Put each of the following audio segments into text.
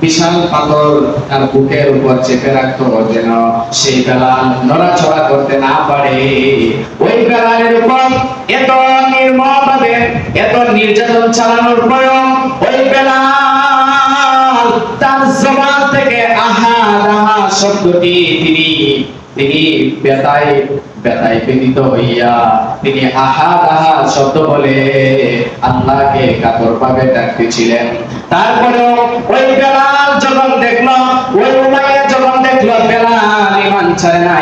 বিশাল পাথর তার বুকের উপর চেপে রাখতো, যেন সেই বেলা নড়াচড়া করতে না পারে। ওই বেলালের উপর এত নির্মমভাবে, এত নির্যাতন চালানোর পরেও ওই বেলাল তার জবান থেকে আহা আহা শব্দটি তিনি তিনি বেতায় বেতায় পীড়িত হইয়া তিনি আহা আহা শব্দ বলে আল্লাহকে কাতর ভাবে ডাকতেছিলেন। তারপরেও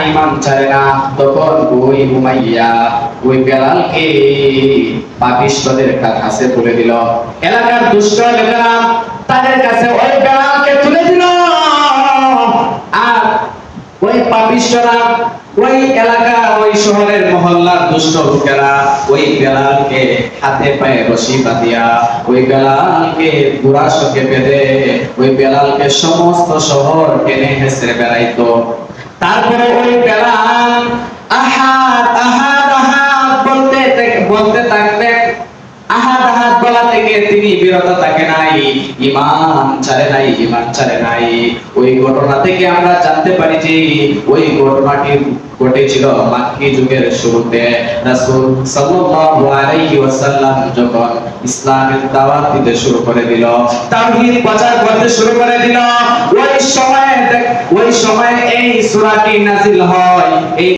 ইমান ছাড়ে না, তখন ওই উমাইয়া ওই বেলালকে পাপিষ্টদের কাছে তুলে দিল, এলাকার দুষ্ট লোকেরা তাদের কাছে ওই বেলালকে তুলে দিল। আর ওই পাপিষ্টরা ওই এলাকা ওই শহরের মহল্লার দুষ্ট লোকেরা ওই বেলালকে হাতে পায়ে রশি বাঁধিয়া ওই বেলালকে গুড়াশকে বেঁধে ওই বেলালকে সমস্ত শহর টেনে হেসে বেড়াইতো। তারপরে ওই বেলাল আহাদ আহাদ আহাদ বলতে বলতে আহাদ আহাদ বলা থেকে তিনি বিরত থাকে নাই, ইমান নাই ইমান নাই। ওই ঘটনা থেকে আমরা জানতে পারি যে ওই ঘটনাটি ঘটেছিল মাক্কি যুগের শুরুতে। রাসূল সাল্লাল্লাহু আলাইহি ওয়াসাল্লাম যখন ইসলামের দাওয়াত দিতে শুরু করে দিল, তাওহীদ প্রচার করতে শুরু করে দিল, ওই সময় ওই সময় এই সূরাটি নাযিল হয়। এই